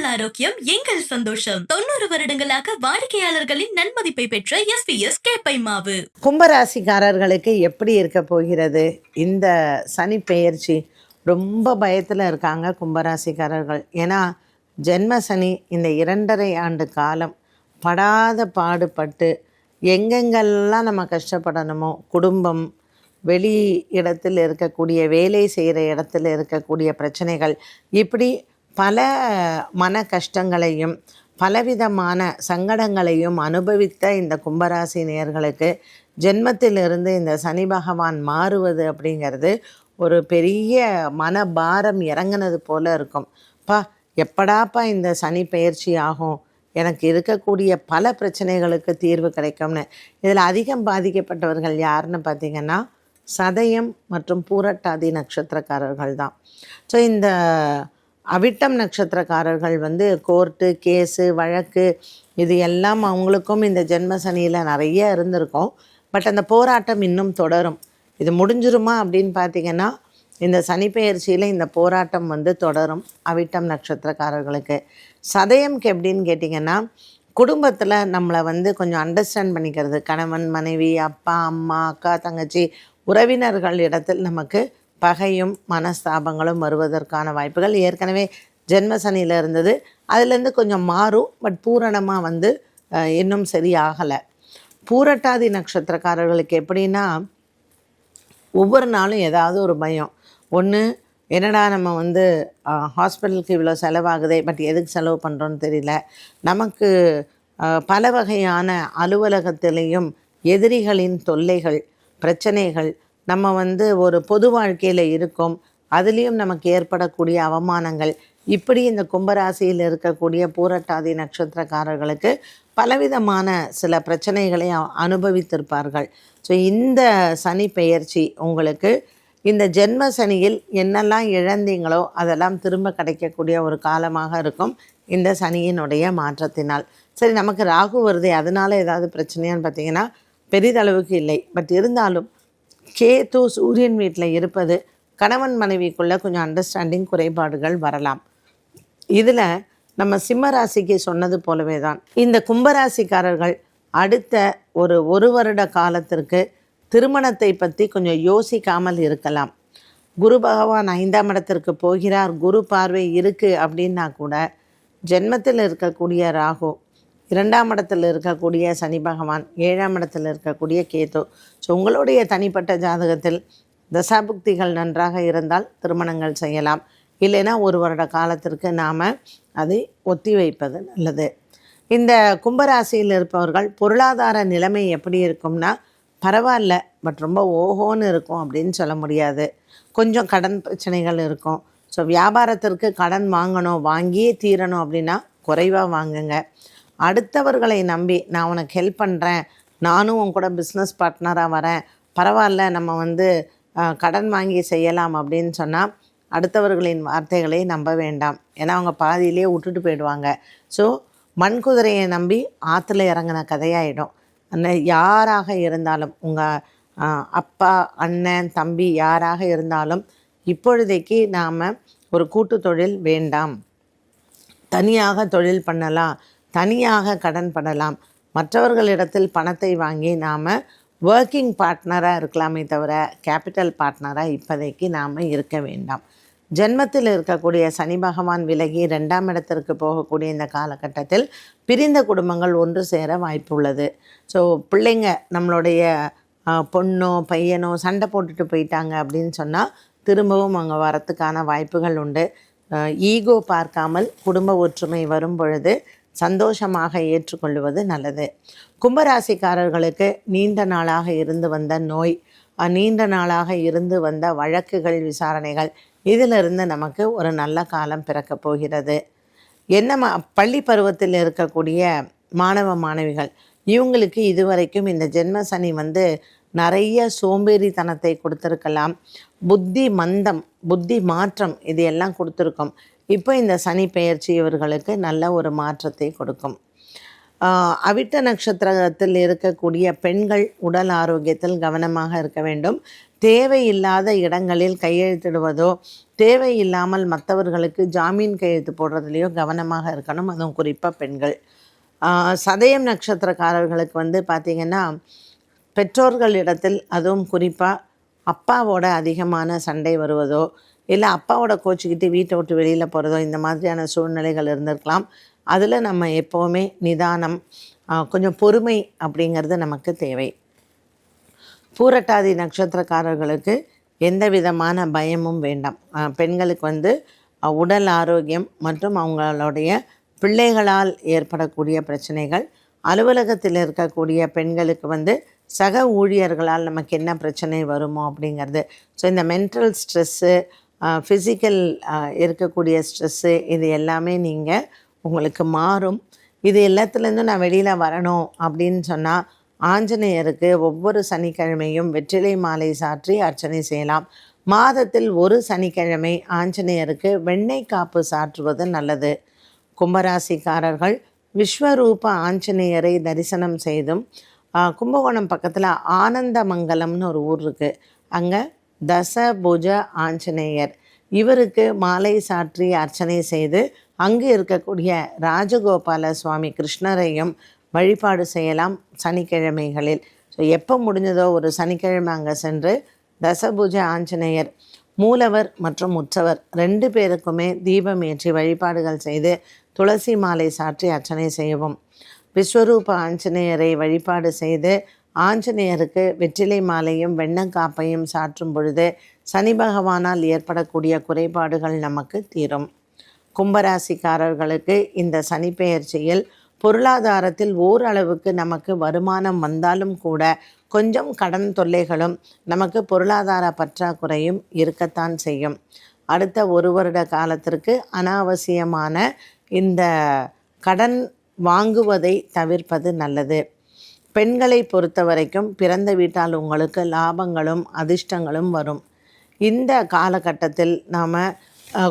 உங்கள் ஆரோக்கியம் எங்கள் சந்தோஷம். தொண்ணூறு வருடங்களாக வாடிக்கையாளர்களின் நன்மதிப்பை பெற்ற எஸ் பி கேப்பை மாவு கும்பராசிக்காரர்களுக்கு எப்படி இருக்க போகிறது? இந்த சனி பெயர்ச்சி ரொம்ப பயத்தில் இருக்காங்க கும்பராசிக்காரர்கள். ஏன்னா ஜென்ம சனி இந்த இரண்டரை ஆண்டு காலம் படாத பாடுபட்டு எங்கெங்கெல்லாம் நம்ம கஷ்டப்படணுமோ குடும்பம் வெளி இடத்தில் இருக்கக்கூடிய வேலை செய்கிற இடத்துல இருக்கக்கூடிய பிரச்சனைகள் இப்படி பல மன கஷ்டங்களையும் பலவிதமான சங்கடங்களையும் அனுபவித்த இந்த கும்பராசி நேர்களுக்கு ஜென்மத்திலிருந்து இந்த சனி பகவான் மாறுவது அப்படிங்கிறது ஒரு பெரிய மனபாரம் இறங்குனது போல இருக்கும். பா எப்படாப்பா இந்த சனி பயிற்சி ஆகும்? எனக்கு இருக்கக்கூடிய பல பிரச்சனைகளுக்கு தீர்வு கிடைக்கும்னு. இதில் அதிகம் பாதிக்கப்பட்டவர்கள் யாருன்னு பார்த்தீங்கன்னா சதயம் மற்றும் பூரட்டாதி நட்சத்திரக்காரர்கள் தான். ஸோ இந்த அவிட்டம் நட்சத்திரக்காரர்கள் வந்து கோர்ட்டு கேஸு வழக்கு இது எல்லாம் அவங்களுக்கும் இந்த ஜென்ம சனியில் நிறைய இருந்திருக்கும். பட் அந்த போராட்டம் இன்னும் தொடரும். இது முடிஞ்சிருமா அப்படின்னு பார்த்தீங்கன்னா இந்த சனிப்பெயர்ச்சியில் இந்த போராட்டம் வந்து தொடரும் அவிட்டம் நட்சத்திரக்காரர்களுக்கு. சதயம்க்கு எப்படின்னு கேட்டிங்கன்னா குடும்பத்தில் நம்மளை வந்து கொஞ்சம் அண்டர்ஸ்டாண்ட் பண்ணிக்கிறது. கணவன் மனைவி அப்பா அம்மா அக்கா தங்கச்சி உறவினர்கள் இடத்தில் நமக்கு பகையும் மனஸ்தாபங்களும் வருவதற்கான வாய்ப்புகள் ஏற்கனவே ஜென்ம சனியில் இருந்தது. அதுலேருந்து கொஞ்சம் மாறும். பட் பூரணமாக வந்து இன்னும் சரியாகலை. பூரட்டாதி நட்சத்திரக்காரர்களுக்கு எப்படின்னா ஒவ்வொரு நாளும் ஏதாவது ஒரு பயம். ஒன்று என்னடா நம்ம வந்து ஹாஸ்பிட்டலுக்கு இவ்வளோ செலவாகுதே பட் எதுக்கு செலவு பண்ணுறோன்னு தெரியல. நமக்கு பல வகையான அலுவலகத்திலையும் எதிரிகளின் தொல்லைகள் பிரச்சனைகள் நம்ம வந்து ஒரு பொது வாழ்க்கையில் இருக்கோம். அதுலேயும் நமக்கு ஏற்படக்கூடிய அவமானங்கள். இப்படி இந்த கும்பராசியில் இருக்கக்கூடிய பூரட்டாதி நட்சத்திரக்காரர்களுக்கு பலவிதமான சில பிரச்சனைகளை அனுபவித்திருப்பார்கள். ஸோ இந்த சனி பெயர்ச்சி உங்களுக்கு இந்த ஜென்ம சனியில் என்னெல்லாம் இழந்தீங்களோ அதெல்லாம் திரும்ப கிடைக்கக்கூடிய ஒரு காலமாக இருக்கும் இந்த சனியினுடைய மாற்றத்தினால். சரி நமக்கு ராகு வருது. அதனால ஏதாவது பிரச்சனையான்னு பார்த்தீங்கன்னா பெரிதளவுக்கு இல்லை. பட் இருந்தாலும் கேது சூரியன் வீட்டில் இருப்பது கணவன் மனைவிக்குள்ளே கொஞ்சம் அண்டர்ஸ்டாண்டிங் குறைபாடுகள் வரலாம். இதில் நம்ம சிம்ம ராசிக்கு சொன்னது போலவே தான். இந்த கும்பராசிக்காரர்கள் அடுத்த ஒரு ஒரு வருட காலத்திற்கு திருமணத்தை பற்றி கொஞ்சம் யோசிக்காமல் இருக்கலாம். குரு பகவான் ஐந்தாம் இடத்திற்கு போகிறார் குரு பார்வை இருக்குது அப்படின்னா கூட ஜென்மத்தில் இருக்கக்கூடிய ராகு இரண்டாம் இடத்தில் இருக்கக்கூடிய சனி பகவான் ஏழாம் இடத்தில் இருக்கக்கூடிய கேது. ஸோ உங்களுடைய தனிப்பட்ட ஜாதகத்தில் தசாபுக்திகள் நன்றாக இருந்தால் திருமணங்கள் செய்யலாம். இல்லைன்னா ஒரு வருட காலத்திற்கு நாம் அதை ஒத்தி வைப்பது நல்லது. இந்த கும்பராசியில் இருப்பவர்கள் பொருளாதார நிலைமை எப்படி இருக்கும்னா பரவாயில்ல பட் ரொம்ப ஓஹோன்னு இருக்கும் அப்படின்னு சொல்ல முடியாது. கொஞ்சம் கடன் பிரச்சனைகள் இருக்கும். ஸோ வியாபாரத்திற்கு கடன் வாங்கணும் வாங்கியே தீரணும் அப்படின்னா குறைவாக வாங்குங்க. அடுத்தவர்களை நம்பி நான் உனக்கு ஹெல்ப் பண்ணுறேன் நானும் உன் கூட பிஸ்னஸ் பார்ட்னராக வரேன். பரவாயில்ல நம்ம வந்து கடன் வாங்கி செய்யலாம் அப்படின்னு சொன்னால் அடுத்தவர்களின் வார்த்தைகளை நம்ப வேண்டாம். ஏன்னா அவங்க பாதியிலே விட்டுட்டு போயிடுவாங்க. ஸோ மண் குதிரையை நம்பி ஆற்றுல இறங்கின கதையாயிடும். அந்த யாராக இருந்தாலும் உங்கள் அப்பா அண்ணன் தம்பி யாராக இருந்தாலும் இப்பொழுதைக்கு நாம் ஒரு கூட்டு தொழில் வேண்டாம். தனியாக தொழில் பண்ணலாம். தனியாக கடன் படலாம் மற்றவர்களிடத்தில் பணத்தை வாங்கி நாம் ஒர்க்கிங் பார்ட்னராக இருக்கலாமே தவிர கேபிட்டல் பார்ட்னராக இப்போதைக்கு நாம் இருக்க வேண்டாம். ஜென்மத்தில் இருக்கக்கூடிய சனி பகவான் விலகி ரெண்டாம் இடத்திற்கு போகக்கூடிய இந்த காலகட்டத்தில் பிரிந்த குடும்பங்கள் ஒன்று சேர வாய்ப்பு உள்ளது. ஸோ பிள்ளைங்க நம்மளுடைய பொண்ணோ பையனோ சண்டை போட்டுட்டு போயிட்டாங்க அப்படின்னு சொன்னால் திரும்பவும் அங்கே வரத்துக்கான வாய்ப்புகள் உண்டு. ஈகோ பார்க்காமல் குடும்ப ஒற்றுமை வரும் பொழுது சந்தோஷமாக ஏற்றுக்கொள்வது நல்லது. கும்பராசிக்காரர்களுக்கு நீண்ட நாளாக இருந்து வந்த நோய் நீண்ட நாளாக இருந்து வந்த வழக்குகள் விசாரணைகள் இதிலிருந்து நமக்கு ஒரு நல்ல காலம் பிறக்கப் போகிறது. என்ன பள்ளி பருவத்தில் இருக்கக்கூடிய மாணவ மாணவிகள் இவங்களுக்கு இதுவரைக்கும் இந்த ஜென்ம சனி வந்து நிறைய சோம்பேறித்தனத்தை கொடுத்துருக்கலாம். புத்தி மந்தம் புத்தி மாற்றம் இது எல்லாம் கொடுத்துருக்கோம். இப்போ இந்த சனி பெயர்ச்சி இவர்களுக்கு நல்ல ஒரு மாற்றத்தை கொடுக்கும். அவிட்ட நட்சத்திரத்தில் இருக்கக்கூடிய பெண்கள் உடல் ஆரோக்கியத்தில் கவனமாக இருக்க வேண்டும். தேவையில்லாத இடங்களில் கையெழுத்திடுவதோ தேவையில்லாமல் மற்றவர்களுக்கு ஜாமீன் கையெழுத்து போடுறதுலையோ கவனமாக இருக்கணும். அதுவும் குறிப்பாக பெண்கள். சதயம் நட்சத்திரக்காரர்களுக்கு வந்து பார்த்திங்கன்னா பெற்றோர்களிடத்தில் அதுவும் குறிப்பாக அப்பாவோட அதிகமான சண்டை வருவதோ இல்லை அப்பாவோட கோச்சிக்கிட்டு வீட்டை விட்டு வெளியில் போகிறதோ இந்த மாதிரியான சூழ்நிலைகள் இருந்திருக்கலாம். அதில் நம்ம எப்போவுமே நிதானம் கொஞ்சம் பொறுமை அப்படிங்கிறது நமக்கு தேவை. பூரட்டாதி நட்சத்திரக்காரர்களுக்கு எந்த விதமான பயமும் வேண்டாம். பெண்களுக்கு வந்து உடல் ஆரோக்கியம் மற்றும் அவங்களுடைய பிள்ளைகளால் ஏற்படக்கூடிய பிரச்சனைகள் அலுவலகத்தில் இருக்கக்கூடிய பெண்களுக்கு வந்து சக ஊழியர்களால் நமக்கு என்ன பிரச்சனை வருமோ அப்படிங்கிறது. ஸோ இந்த மென்டல் ஸ்ட்ரெஸ்ஸு ஃபிசிக்கல் இருக்கக்கூடிய ஸ்ட்ரெஸ்ஸு இது எல்லாமே நீங்கள் உங்களுக்கு மாறும். இது எல்லாத்துலேருந்தும் நான் வெளியில் வரணும் அப்படின்னு சொன்னால் ஆஞ்சநேயருக்கு ஒவ்வொரு சனிக்கிழமையும் வெற்றிலை மாலை சாற்றி அர்ச்சனை செய்யலாம். மாதத்தில் ஒரு சனிக்கிழமை ஆஞ்சநேயருக்கு வெண்ணெய் காப்பு சாற்றுவது நல்லது. கும்பராசிக்காரர்கள் விஸ்வரூப ஆஞ்சநேயரை தரிசனம் செய்தும் கும்பகோணம் பக்கத்தில் ஆனந்தமங்கலம்னு ஒரு ஊர் இருக்குது அங்கே தசபுஜ ஆஞ்சநேயர். இவருக்கு மாலை சாற்றி அர்ச்சனை செய்து அங்கு இருக்கக்கூடிய ராஜகோபால சுவாமி கிருஷ்ணரையும் வழிபாடு செய்யலாம் சனிக்கிழமைகளில். ஸோ எப்போ முடிஞ்சதோ ஒரு சனிக்கிழமை அங்கே சென்று தசபுஜ ஆஞ்சநேயர் மூலவர் மற்றும் உற்சவர் ரெண்டு பேருக்குமே தீபம் ஏற்றி வழிபாடுகள் செய்து துளசி மாலை சாற்றி அர்ச்சனை செய்யவும். விஸ்வரூப ஆஞ்சநேயரை வழிபாடு செய்து ஆஞ்சநேயருக்கு வெற்றிலை மாலையும் வெண்ணங்காப்பையும் சாற்றும் பொழுது சனி பகவானால் ஏற்படக்கூடிய குறைபாடுகள் நமக்கு தீரும். கும்பராசிக்காரர்களுக்கு இந்த சனி பெயர்ச்சியில் பொருளாதாரத்தில் ஓரளவுக்கு நமக்கு வருமானம் வந்தாலும் கூட கொஞ்சம் கடன் தொல்லைகளும் நமக்கு பொருளாதார பற்றாக்குறையும் இருக்கத்தான் செய்யும். அடுத்த ஒரு வருட காலத்திற்கு அனாவசியமான இந்த கடன் வாங்குவதை தவிர்ப்பது நல்லது. பெண்களை பொறுத்த வரைக்கும் பிறந்த வீட்டால் உங்களுக்கு லாபங்களும் அதிர்ஷ்டங்களும் வரும். இந்த காலகட்டத்தில் நாம்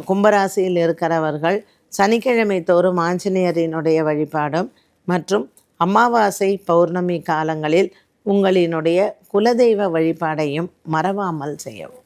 கும்பராசியில் இருக்கிறவர்கள் சனிக்கிழமை தோறும் ஆஞ்சநேயரினுடைய வழிபாடும் மற்றும் அமாவாசை பௌர்ணமி காலங்களில் உங்களினுடைய குலதெய்வ வழிபாடையும் மறவாமல் செய்யவும்.